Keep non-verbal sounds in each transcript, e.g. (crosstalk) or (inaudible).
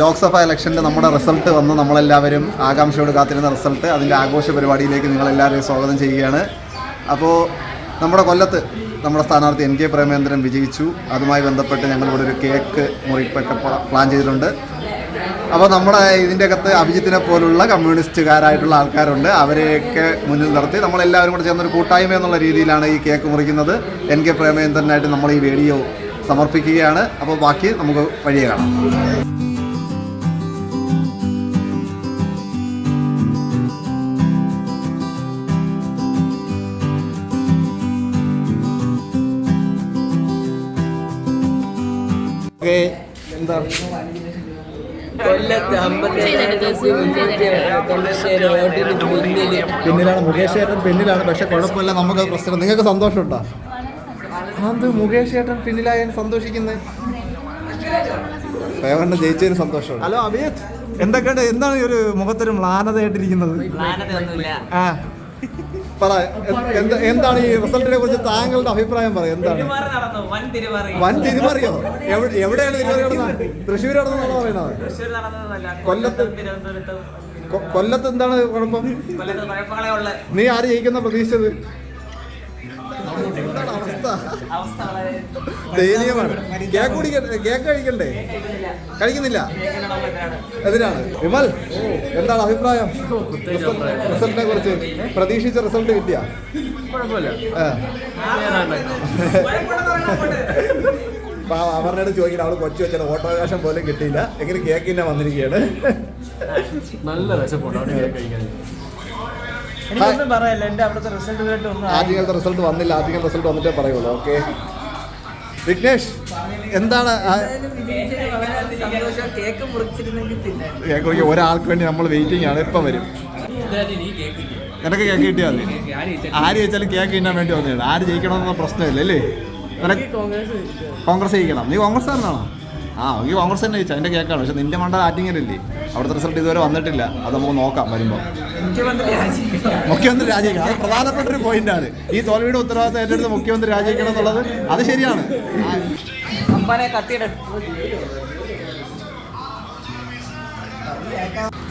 ലോക്സഭാ ഇലക്ഷനിൽ നമ്മുടെ റിസൾട്ട് വന്ന് നമ്മളെല്ലാവരും ആകാംക്ഷയോട് കാത്തിരുന്ന റിസൾട്ട് അതിന്റെ ആഘോഷ പരിപാടിയിലേക്ക് നിങ്ങളെല്ലാവരെയും സ്വാഗതം ചെയ്യുകയാണ്. അപ്പോൾ നമ്മുടെ കൊല്ലത്ത് നമ്മുടെ സ്ഥാനാർത്ഥി എൻ കെ പ്രേമേന്ദ്രൻ വിജയിച്ചു. അതുമായി ബന്ധപ്പെട്ട് ഞങ്ങളിവിടെ ഒരു കേക്ക് മുറിപ്പൊക്കെ പ്ലാൻ ചെയ്തിട്ടുണ്ട്. അപ്പോൾ നമ്മുടെ ഇതിന്റെ അകത്ത് അഭിജിത്തിനെ പോലുള്ള കമ്മ്യൂണിസ്റ്റുകാരായിട്ടുള്ള ആൾക്കാരുണ്ട്. അവരെയൊക്കെ മുന്നിൽ നിർത്തി നമ്മളെല്ലാവരും കൂടെ ചേർന്നൊരു കൂട്ടായ്മ എന്നുള്ള രീതിയിലാണ് ഈ കേക്ക് മുറിക്കുന്നത്. എൻ കെ പ്രേമേന്ദ്രനായിട്ട് നമ്മൾ ഈ വീഡിയോ സമർപ്പിക്കുകയാണ്. അപ്പോൾ ബാക്കി നമുക്ക് വഴിയെ കാണാം. ഓക്കെ എന്താ? പിന്നിലാണ് മുകേഷ് ചേട്ടൻ പിന്നിലാണ് പക്ഷെ കുഴപ്പമില്ല നമുക്ക് പ്രശ്നം. നിങ്ങൾക്ക് സന്തോഷമുണ്ടോ? അത് മുകേഷ് ചേട്ടൻ പിന്നിലായ സന്തോഷിക്കുന്നത് ജയിച്ചതിന് സന്തോഷമാണ് ഹലോ അഭിയത് എന്തൊക്കെയുണ്ട്? എന്താണ് ഈ ഒരു മുഖത്തൊരു മ്ലാനതയായിട്ടിരിക്കുന്നത്? ആ. പറ എന്ത്- എന്ത് എന്താണ് ഈ റിസൾട്ടിനെ കുറിച്ച് താങ്കളുടെ അഭിപ്രായം പറ എന്താണ്? നടന്നു? വൻ തിരിമറിയോ? എവിടെയാണ് തിരുമറി നടന്നത്? തൃശ്ശൂർ നടന്നതാണോ പറയുന്നത്? നടന്നതല്ല കൊല്ലത്ത് കൊല്ലത്ത് എന്താണ് കുഴപ്പം? നീ ആര് ജയിക്കുന്ന പ്രതീക്ഷിച്ചത്? ദയനീയമാണ്. കേക്ക് കുടിക്കണ്ടേ കേക്ക് കഴിക്കണ്ടേ? കഴിക്കുന്നില്ല. എതിരാണ് വിമൽ എന്താണ് അഭിപ്രായം? റിസൾട്ടിനെ കുറിച്ച് പ്രതീക്ഷിച്ച റിസൾട്ട് കിട്ടിയ? അവരുടെ അടുത്ത് ചോദിക്കണം അവൾ കൊച്ചു വെച്ചാൽ വോട്ടവകാശം പോലും കിട്ടിയില്ല. എങ്കിലും കേക്ക് തന്നെ വന്നിരിക്കുകയാണ് നല്ല വിശപ്പുണ്ട്. കേക്ക് കഴിക്കാൻ. ആദ്യകാലത്തെ റിസൾട്ട് വന്നില്ല. ആദ്യകാല റിസൾട്ട് വന്നിട്ടേ പറയുള്ളൂ. ഓക്കെ വിഘ്നേഷ് എന്താണ് കേക്ക് ഒരാൾക്ക് വേണ്ടി നമ്മൾ വെയിറ്റിംഗ് ആണ്. ഇപ്പം വരും. നിനക്ക് കേക്ക് കിട്ടിയാൽ മതി. ആര് ജയിച്ചാലും കേക്ക് കിട്ടാൻ വേണ്ടി വന്നതാണ്. ആര് ജയിക്കണമെന്ന പ്രശ്നമില്ല അല്ലേ? കോൺഗ്രസ് ജയിക്കണം. നീ കോൺഗ്രസ് കാരനാണോ ആ ഈ കോൺഗ്രസ് തന്നെ ചോദിച്ചാൽ അതിന്റെ കേക്കാണ്. പക്ഷെ നിന്റെ മണ്ട ആറ്റിങ്ങലല്ലേ? അവിടുത്തെ റിസൾട്ട് ഇതുവരെ വന്നിട്ടില്ല. അത് നമുക്ക് നോക്കാം വരുമ്പോൾ മുഖ്യമന്ത്രി രാജിക്കണം അത് പ്രധാനപ്പെട്ട ഒരു പോയിന്റാണ് ഈ തോൽവിയുടെ ഉത്തരവാദിത്തം ഏറ്റെടുത്ത് മുഖ്യമന്ത്രി രാജിവെക്കണം എന്നുള്ളത് അത് ശരിയാണ്.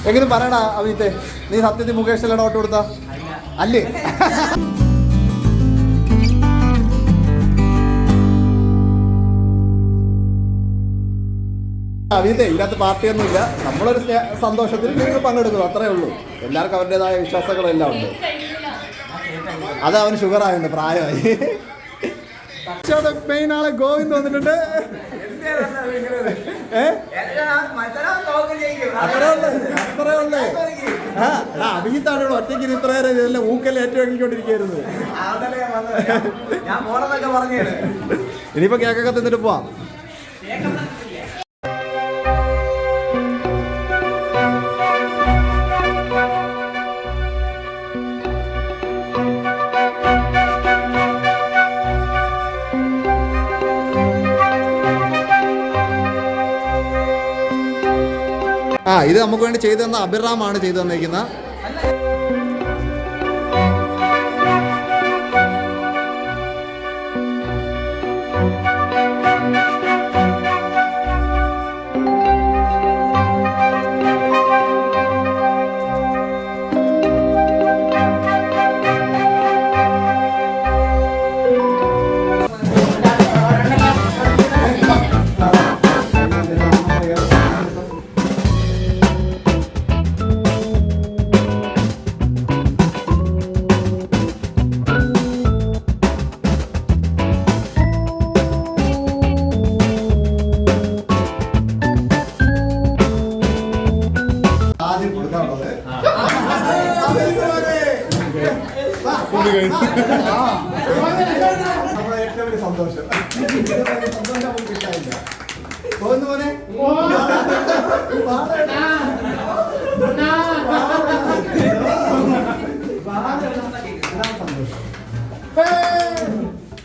എങ്കിലും പറയടാ അവിത്തെ നീ സത്യത്തിൽ മുകേഷിലാണ് വോട്ട് കൊടുത്ത? അല്ലേ. അവിത്തെ ഇതിനകത്ത് പാർട്ടിയൊന്നുമില്ല. നമ്മളൊരു സ്നേ- സന്തോഷത്തിൽ നിങ്ങൾ പങ്കെടുക്കുന്നു അത്രേ ഉള്ളൂ. എല്ലാവർക്കും അവരുടേതായ വിശ്വാസങ്ങളെല്ലാം ഉണ്ട്. അത് അവന് ഷുഗർ ആയുണ്ട് പ്രായമായി മെയിൻ ആളെ ഗോവിന്ദ് വന്നിട്ടുണ്ട്. അത്രേ ഉള്ളൂ ആ എടാ, അഭിജിത്താണ് ഇവിടെ ഒറ്റയ്ക്ക് ഇത്രയേറെ ഇതെല്ലാം ഊക്കൽ പറഞ്ഞു ഇനിയിപ്പോ കേക്കൊക്കെ തിന്നിട്ട് പോവാം. ആ ഇത് നമുക്ക് വേണ്ടി ചെയ്തു തന്ന അഭിറാമാണ് ചെയ്തു തന്നിരിക്കുന്ന വലിയ സന്തോഷം. സന്തോഷം നമുക്ക് കിട്ടാനില്ല പോകുന്നു മോനെ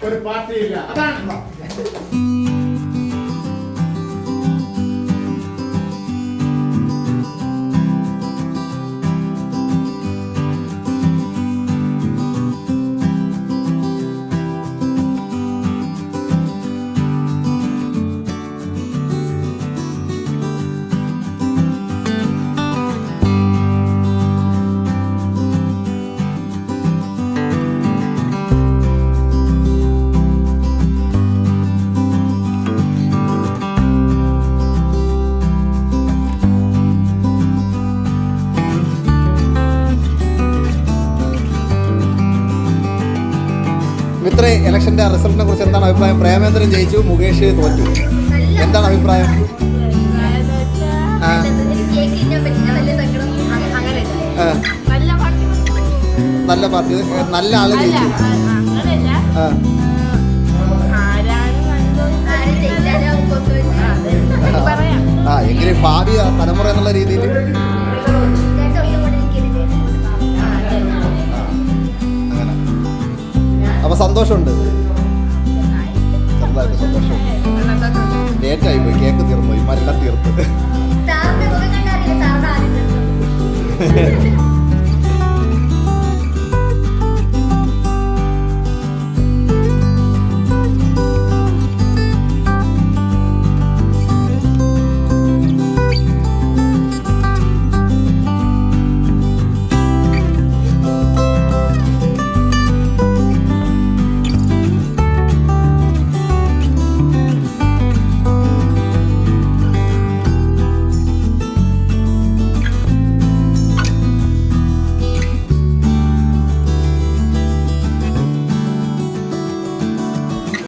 ഒരു പാർട്ടിയില്ല. അതാണ്. പ്രേമേന്ദ്ര ഇലക്ഷന്റെ റിസൾട്ടിനെ കുറിച്ച് എന്താണ് അഭിപ്രായം? പ്രേമേന്ദ്രൻ ജയിച്ചു മുകേഷ് തോറ്റു. എന്താണ് അഭിപ്രായം? നല്ല പാർട്ടി. നല്ല ആൾ ജയിച്ചു. ആ എങ്കിലും ഭാവി തലമുറ എന്നുള്ള രീതിയിൽ. അപ്പൊ സന്തോഷമുണ്ട്. ചെറുതായിട്ട് സന്തോഷം പോയി കേക്ക് തീർന്നു പോയി മരെല്ലാം തീർത്ത് (laughs)